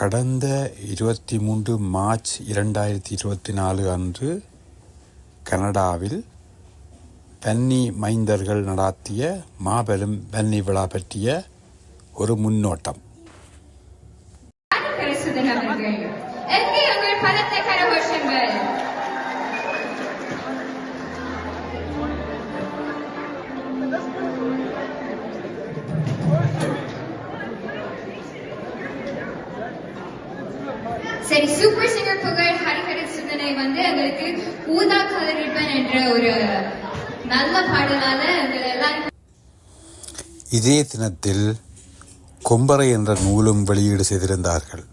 கடந்த இருபத்தி மூன்று மார்ச் இரண்டாயிரத்தி இருபத்தி நாலு அன்று கனடாவில் வன்னி மைந்தர்கள் நடாத்திய மாபெரும் வன்னி விழா பற்றிய ஒரு முன்னோட்டம். சரி சூப்பர் சிங்கர் புகழ் ஹரிஹர சிந்தனை வந்து எங்களுக்கு ஊதா கலர் ரிப்பன் என்ற ஒரு நல்ல பாடலால எங்களை எல்லாரும் இதே தினத்தில் கொம்பரை என்ற நூலும் வெளியீடு செய்திருந்தார்கள்.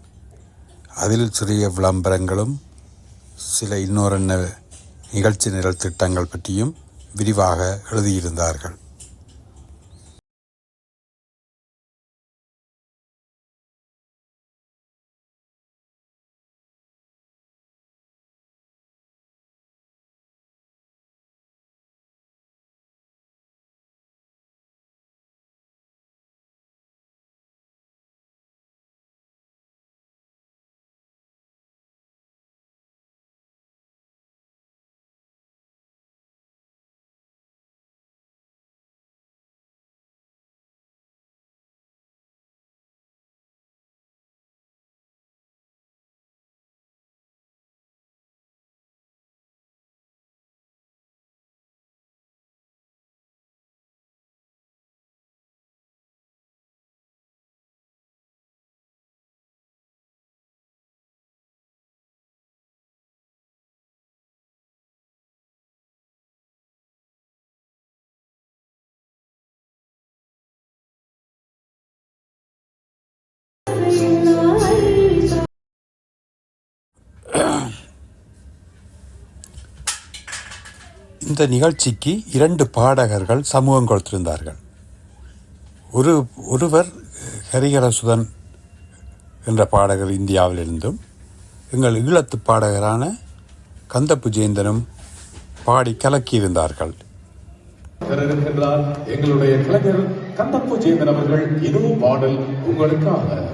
அதில் சிறிய விளம்பரங்களும் சில இன்னொரு நிகழ்ச்சி நிரல் திட்டங்கள் பற்றியும் விரிவாக எழுதியிருந்தார்கள். இந்த நிகழ்ச்சிக்கு இரண்டு பாடகர்கள் சமூகம் கொடுத்திருந்தார்கள். ஒரு ஒருவர் ஹரிஹரசுதன் என்ற பாடகர் இந்தியாவிலிருந்தும் எங்கள் ஈழத்து பாடகரான கந்தப்பு ஜெயந்தனும் பாடி கலக்கியிருந்தார்கள். எங்களுடைய கலைஞர் கந்தப்பு ஜெயந்தன் அவர்கள் இதுவும் பாடல் உங்களுக்காக.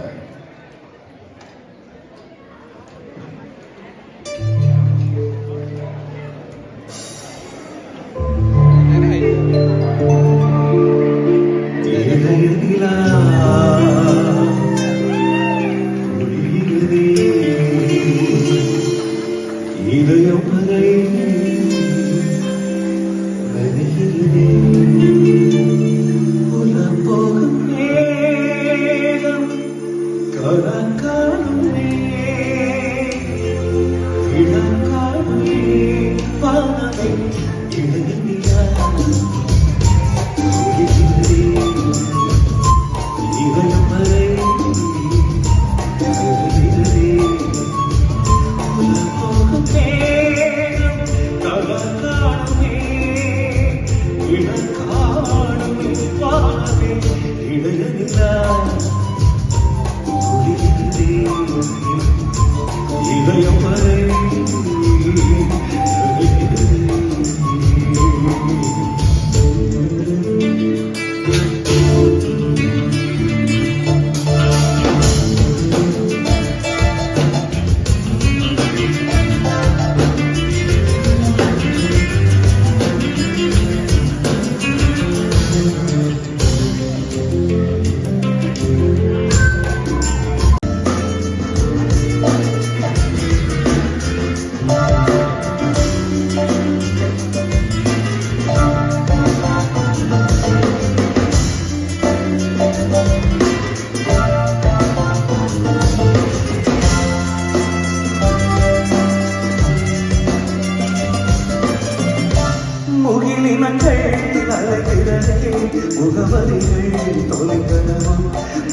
முகவரிகள் தொலைந்தனவோ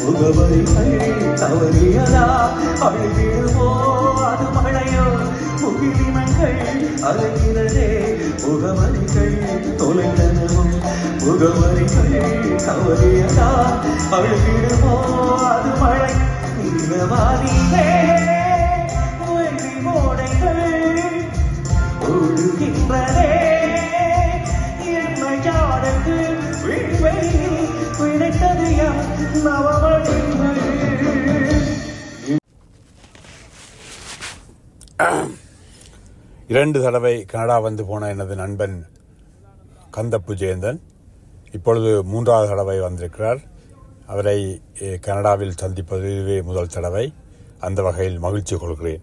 முகவரிகள் தவறியதா அழுகிடுமோ அது மழையோ முகிலினங்கள் அலைகிறதே முகவரிகள் தொலைந்தனவோ முகவரிகள் தவறியதா அழுகிடுமோ அது மழை நிலவாரியே வெள்ளி இரண்டு தடவை கனடா வந்து போன எனது நண்பன் கந்தப்பு ஜெயந்தன். இப்பொழுது மூன்றாவது தடவை வந்திருக்கிறார். அவரை கனடாவில் சந்திப்பது இதுவே முதல் தடவை. அந்த வகையில் மகிழ்ச்சி கொள்கிறேன்.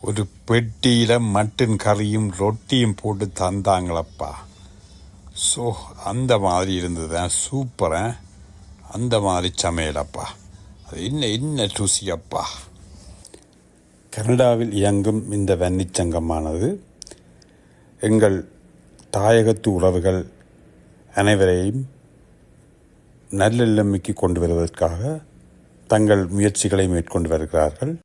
ஒரு பெட்டியில மட்டன் கறியும் ரொட்டியும் போட்டு தந்தாங்களப்பா. ஸோ அந்த மாதிரி இருந்தது சூப்பராக அந்த மாதிரி சமையலப்பா. அது இன்ன இன்ன ருசியப்பா. கனடாவில் இயங்கும் இந்த வன்னிச்சங்கமானது எங்கள் தாயகத்து உறவுகள் அனைவரையும் நல்லெல்லமைக்கு கொண்டு வருவதற்காக தங்கள் முயற்சிகளை மேற்கொண்டு வருகிறார்கள்.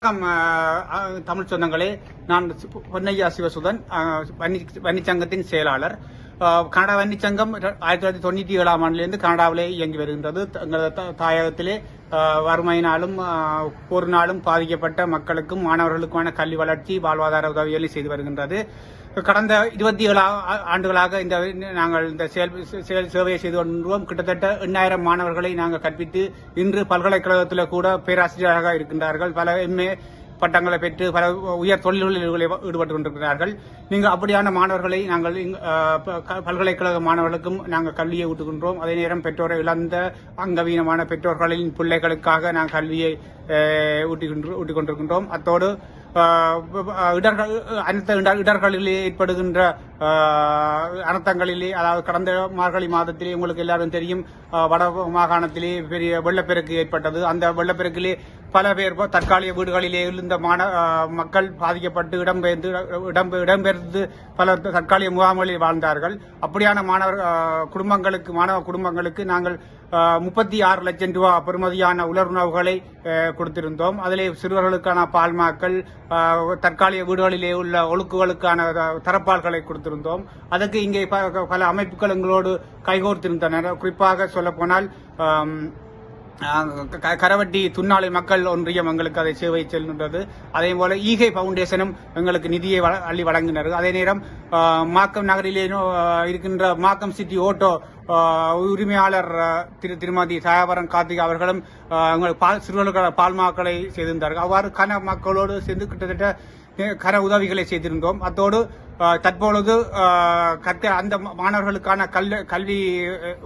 வணக்கம் தமிழ் சொந்தங்களே. நான் பொன்னையா சிவசுதன் வன்னி வன்னிச்சங்கத்தின் செயலாளர். கனடா வன்னிச்சங்கம் ஆயிரத்தி தொள்ளாயிரத்தி தொண்ணூற்றி ஏழாம் ஆண்டிலிருந்து கனடாவிலே இயங்கி வருகின்றது. எங்களது த- தாயகத்திலே வறுமையினாலும் ஒரு போரினாலும் பாதிக்கப்பட்ட மக்களுக்கும் மாணவர்களுக்குமான கல்வி வளர்ச்சி வாழ்வாதார உதவிகளை செய்து வருகின்றது. கடந்த இருபத்தி ஏழு ஆ- ஆண்டுகளாக இந்த நாங்கள் இந்த செயல் செயல் சேவையை செய்து வருகின்றோம் கிட்டத்தட்ட எண்ணாயிரம் மாணவர்களை நாங்கள் கற்பித்து இன்று பல்கலைக்கழகத்தில் கூட பேராசிரியராக இருக்கின்றார்கள். பல எம்ஏ பட்டங்களை பெற்று பல உயர் தொழில்களில் ஈடுபட்டு கொண்டிருக்கிறார்கள். நீங்கள் அப்படியான மாணவர்களை நாங்கள் இங்கு, ப- க- பல்கலைக்கழக மாணவர்களுக்கும் நாங்கள் கல்வியை ஊட்டுகின்றோம். அதே நேரம் பெற்றோரை இழந்த அங்கவீனமான பெற்றோர்களின் பிள்ளைகளுக்காக நாங்கள் கல்வியை அஹ், ஊட்டிக்கொண்டிருக்கின்றோம். அத்தோடு இடர்கள் அனைத்து இடர்களிலே ஏற்படுகின்ற அனர்த்தங்களிலே அதாவது கடந்த மார்கழி மாதத்திலே உங்களுக்கு எல்லாரும் தெரியும் வட மாகாணத்திலே பெரிய வெள்ளப்பெருக்கு ஏற்பட்டது. அந்த வெள்ளப்பெருக்கிலே பல பேர் தற்காலிக வீடுகளிலே இருந்த மாண மக்கள் பாதிக்கப்பட்டு இடம்பெயர்ந்து இடம் இடம்பெயர்ந்து பல தற்காலிக முகாம்களில் வாழ்ந்தார்கள். அப்படியான மாணவர் குடும்பங்களுக்கு மாணவ குடும்பங்களுக்கு நாங்கள் முப்பத்தி ஆறு லட்சம் ரூபா பெறுமதியான உலர்வுணவுகளை கொடுத்திருந்தோம். அதிலே சிறுவர்களுக்கான பால்மாக்கள் தற்காலிக வீடுகளிலே உள்ள ஒழுக்குகளுக்கான தரப்பால்களை கொடுத்திருந்தோம். அதற்கு இங்கே ப- பல அமைப்புகள் எங்களோடு கைகோர்த்திருந்தனர். குறிப்பாக சொல்லப்போனால் கரவட்டி துன்னாளி மக்கள் ஒன்றியம் எங்களுக்கு அதை சேவை செல்கின்றது அதே போல ஈகை பவுண்டேஷனும் எங்களுக்கு நிதியை அள்ளி வழங்கினர் அதே நேரம் மாக்கம் நகரிலே இருக்கின்ற மாக்கம் சிட்டி ஓட்டோ உரிமையாளர் திரு திருமதி சாயாபரம் கார்த்திக் அவர்களும் எங்கள் பால் சிறுவர்களுக்கான பால் மாக்களை செய்திருந்தார்கள். அவ்வாறு கன மக்களோடு சேர்ந்து கிட்டத்தட்ட கர உதவிகளை செய்திருந்தோம். அத்தோடு தற்பொழுது கற்க அந்த மாணவர்களுக்கான கல் கல்வி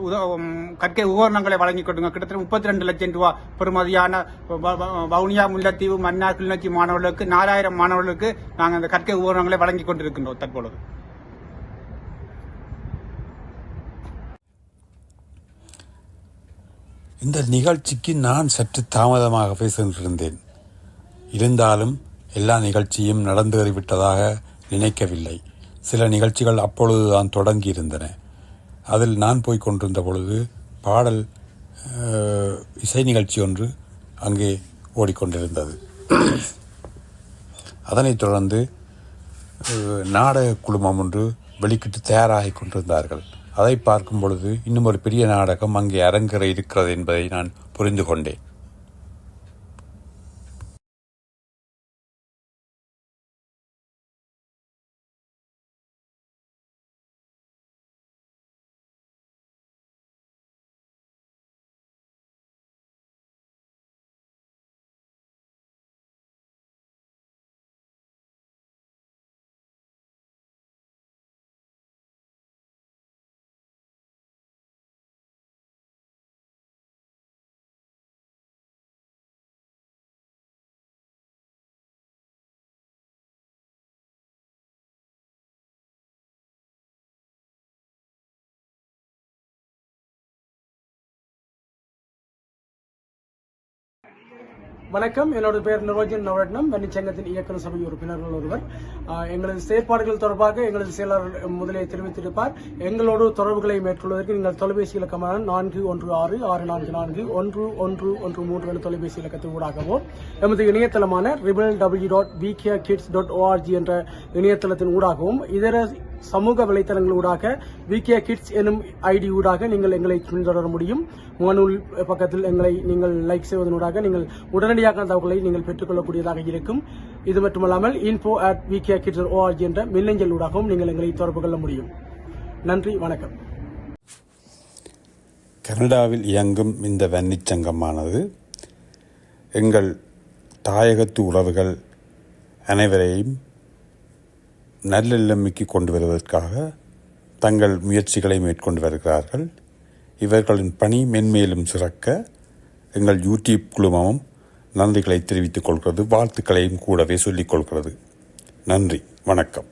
உத- கற்கை உபகரணங்களை வழங்கி கொடுங்க கிட்டத்தட்ட முப்பத்தி ரெண்டு லட்சம் ரூபாய் பெறுமதியான வ- வ- வவுனியா முல்லத்தீவு மன்னார் கிளிநொச்சி மாணவர்களுக்கு நாலாயிரம் மாணவர்களுக்கு நாங்கள் அந்த கற்கை உபகரணங்களை வழங்கி கொண்டிருக்கின்றோம் தற்பொழுது. இந்த நிகழ்ச்சிக்கு நான் சற்று தாமதமாக பேசுகின்றிருந்தேன். இருந்தாலும் எல்லா நிகழ்ச்சியும் நடந்தேறிவிட்டதாக நினைக்கவில்லை. சில நிகழ்ச்சிகள் அப்பொழுதுதான் தொடங்கியிருந்தன. அதில் நான் போய் கொண்டிருந்த பொழுது பாடல் இசை நிகழ்ச்சி ஒன்று அங்கே ஓடிக்கொண்டிருந்தது. அதனைத் தொடர்ந்து நாடக குழுமம் ஒன்று வெளிக்கிட்டு தயாராகி கொண்டிருந்தார்கள். அதை பார்க்கும் பொழுது இன்னும் ஒரு பெரிய நாடகம் அங்கே அரங்கேற இருக்கிறது என்பதை நான் புரிந்து கொண்டேன் வணக்கம். என்னோட பேர் நிரோஜன் நவரட்னம் வன்னிச்சங்கத்தின் இயக்குநர் சபை உறுப்பினர்கள் ஒருவர். எங்களது செயற்பாடுகள் தொடர்பாக எங்களது செயலாளர் முதலே தெரிவித்திருப்பார். எங்களோடு தொடர்புகளை மேற்கொள்வதற்கு நீங்கள் தொலைபேசி இலக்கமான நான்கு ஒன்று ஆறு ஆறு நான்கு நான்கு ஒன்று ஒன்று ஒன்று மூன்று என்ற தொலைபேசி இலக்கத்தின் ஊடாகவோ எமது இணையதளமான triple W dot PK kids dot ORG என்ற இணையதளத்தின் ஊடாகவும் இதர சமூக வலைத்தளங்கள் ஊடாக விகே கிட்ஸ் எனும் ஐடி ஊடாக நீங்கள் எங்களை பின்தொடர முடியும். முகநூல் பக்கத்தில் எங்களை நீங்கள் லைக் செய்வதனூடாக நீங்கள் உடனடியாக அந்த நீங்கள் பெற்றுக்கொள்ளக்கூடியதாக இருக்கும். இது மட்டுமல்லாமல் info at VK kids ORG என்ற மின்னஞ்சல் ஊடாகவும் நீங்கள் எங்களை தொடர்பு கொள்ள முடியும். நன்றி வணக்கம். கனடாவில் இயங்கும் இந்த வன்னிச்சங்கமானது எங்கள் தாயகத்து உறவுகள் அனைவரையும் நல்லெல்லமைக்கு கொண்டு வருவதற்காக தங்கள் முயற்சிகளை மேற்கொண்டு வருகிறார்கள். இவர்களின் பணி மென்மேலும் சிறக்க எங்கள் யூடியூப் குழுமமும் நன்றிகளை தெரிவித்துக் கொள்கிறது வாழ்த்துக்களையும் கூடவே சொல்லிக் கொள்கிறது. நன்றி வணக்கம்.